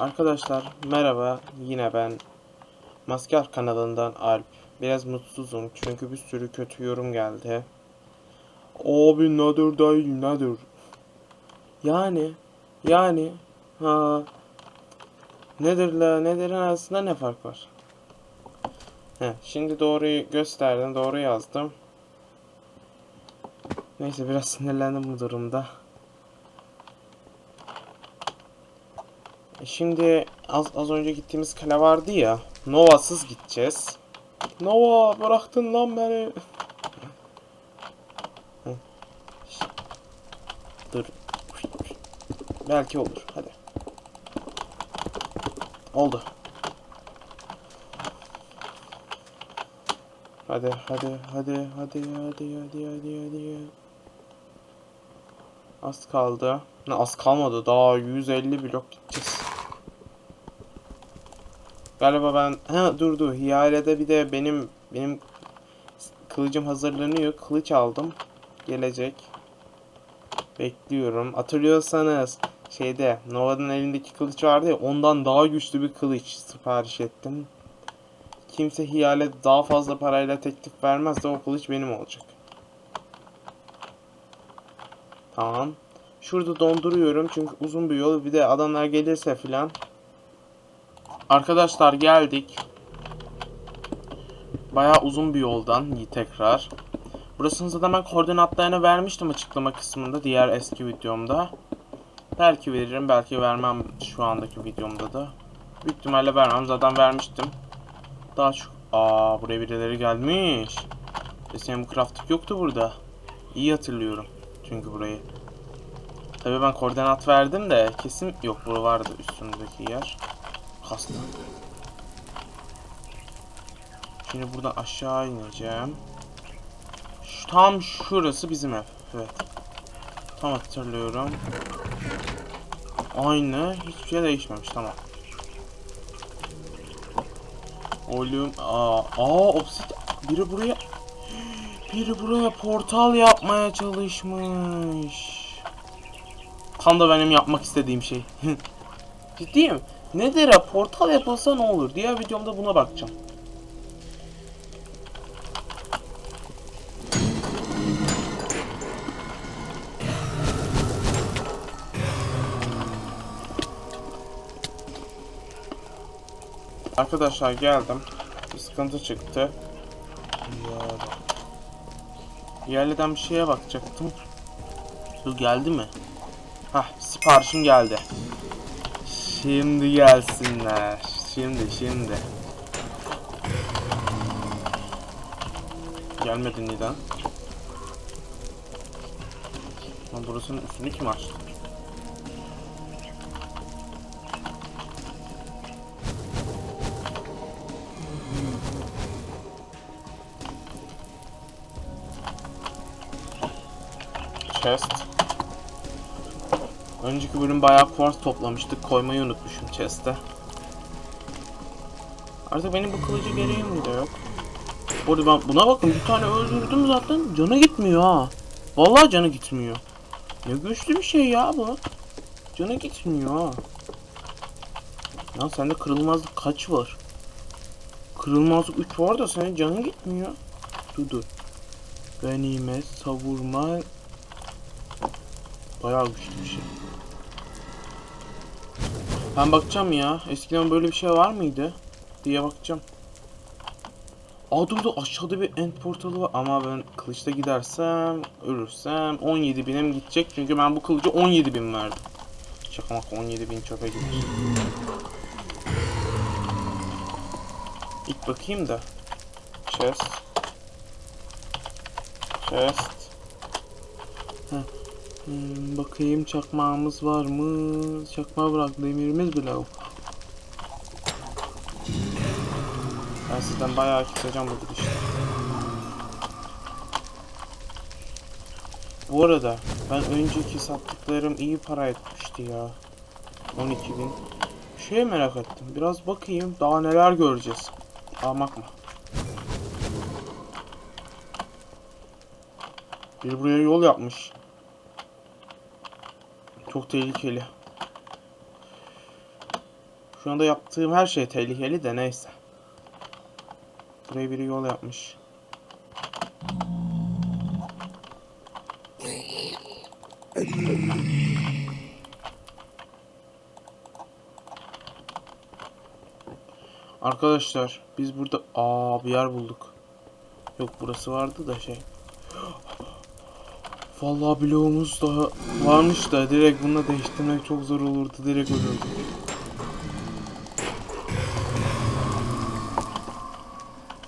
Arkadaşlar merhaba yine ben Maskar kanalından Alp. Biraz mutsuzum çünkü bir sürü kötü yorum geldi. Abi nedir değil nedir? Yani yani ha nedir la nedirin arasında ne fark var? Heh, şimdi doğruyu gösterdim doğru yazdım. Neyse biraz sinirlendim bu durumda. Şimdi az, az önce gittiğimiz kale vardı ya. Nova'sız gideceğiz. Nova bıraktın lan beni. Dur. Belki olur. Hadi. Oldu. Hadi hadi hadi hadi hadi hadi hadi hadi. Az kaldı. Ne az kalmadı. Daha 150 blok gideceğiz. Galiba ben ha dur dur. Bir de benim benim kılıcım hazırlanıyor. Kılıç aldım. Gelecek. Bekliyorum. Hatırlıyorsanız şeyde Nova'nın elindeki kılıç vardı ya ondan daha güçlü bir kılıç sipariş ettim. Kimse hiyale daha fazla parayla teklif vermezse o kılıç benim olacak. Tamam. Şurada donduruyorum çünkü uzun bir yol. Bir de adamlar gelirse filan. Arkadaşlar geldik. Bayağı uzun bir yoldan tekrar. Burasını zaten ben koordinatlarını vermiştim açıklama kısmında diğer eski videomda. Belki veririm belki vermem şu andaki videomda da. Büyük ihtimalle vermem zaten vermiştim. Daha çok... Aa buraya birileri gelmiş. Eskiden bu crafting yoktu burada. İyi hatırlıyorum çünkü burayı. Tabii ben koordinat verdim de kesin yok bu vardı üstündeki yer. Hasta. Şimdi buradan aşağı ineceğim. Şu, tam şurası bizim ev. Evet. Tam hatırlıyorum. Aynı. Hiçbir şey değişmemiş. Tamam. Oğlum. Aa, aa obsid. Biri buraya. Biri buraya portal yapmaya çalışmış. Tam da benim yapmak istediğim şey. Ciddiyim. Ya? Portal yapılsa ne olur? Diğer videomda buna bakacağım. Arkadaşlar geldim. Bir sıkıntı çıktı. Yerliden bir şeye bakacaktım. Bu geldi mi? Hah siparişim geldi. Şimdi gelsinler. Şimdi şimdi. Gelmedi neden? Lan burasının üstünü kim açtı? Chest. Önceki bölüm bayağı quartz toplamıştık. Koymayı unutmuşum chest'e. Artık benim bu kılıcı gereğim de yok. Burada ben buna bakın bir tane öldürdüm zaten. Canı gitmiyor ha. Vallahi canı gitmiyor. Ne güçlü bir şey ya bu. Canı gitmiyor ha. Ya sende kırılmazlık kaç var? Kırılmazlık 3 var da senin canın gitmiyor. Dur dur. Ganimet, savurma. Bayağı güçlü bir şey. Ben bakacağım ya. Eskiden böyle bir şey var mıydı? Diye bakacağım. Aa dur dur aşağıda bir end portalı var. Ama ben kılıçta gidersem, ölürsem 17 binim gidecek. Çünkü ben bu kılıcı 17 bin verdim. Şakamak 17 bin çöpe gider. İlk bakayım da. Chest. Chest. Heh. Hmm, bakayım çakmağımız var mı? Çakmağı bırak demirimiz bile yok. Ben sizden bayağı keseceğim bu gidişte. Bu arada ben önceki sattıklarım iyi para etmişti ya. 12 bin. Şey merak ettim. Biraz bakayım daha neler göreceğiz. Almak mı? Bir buraya yol yapmış. Çok tehlikeli. Şu anda yaptığım her şey tehlikeli de neyse. Buraya biri yol yapmış. Arkadaşlar biz burada aa bir yer bulduk. Yok burası vardı da şey. Vallahi bloğumuz da varmış da direkt bununla değiştirmek çok zor olurdu. Direkt ölürdük.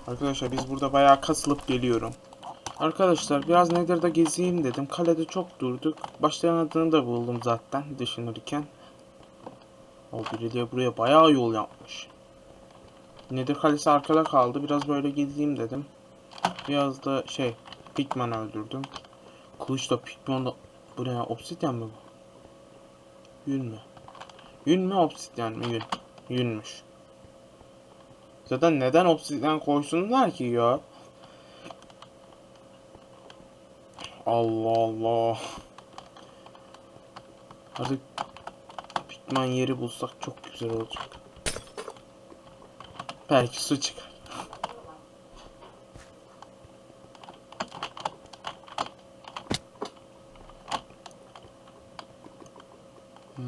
Arkadaşlar biz burada bayağı kasılıp geliyorum. Arkadaşlar biraz Nether'da gezeyim dedim. Kalede çok durduk. Başlayan adını da buldum zaten düşünürken. O biri de buraya bayağı yol yapmış. Nether kalesi arkada kaldı. Biraz böyle gezeyim dedim. Biraz da şey Pigman öldürdüm. Kılıçla Pigman'da bu ne ya? Obsidyen mi bu? Yün mü? Yün mü obsidyen mi? Yün. Yünmüş. Zaten neden obsidyen koysunlar ki ya? Allah Allah. Artık Pigman yeri bulsak çok güzel olacak. Belki su çıkar. Ben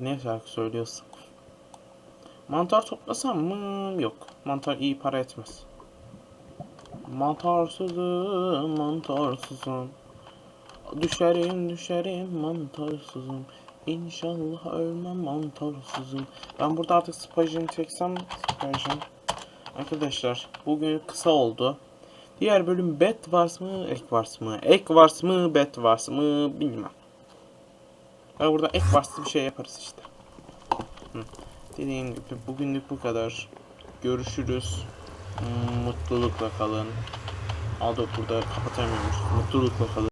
niye şarkı söylüyorsun? Mantar toplasam mı? Yok. Mantar iyi para etmez. Mantarsızım, mantarsızım. Düşerim, düşerim, mantarsızım. İnşallah ölmem mantarsızım. Ben burada artık spajını çeksem spajını. Arkadaşlar bugün kısa oldu. Diğer bölüm bet vars mı, ek vars mı? Ek vars mı, bet vars mı bilmem. Ben burada ek varslı bir şey yaparız işte. Hı. Dediğim gibi bugünlük bu kadar. Görüşürüz. Mutlulukla kalın. Aldo burada kapatamıyormuş. Mutlulukla kalın.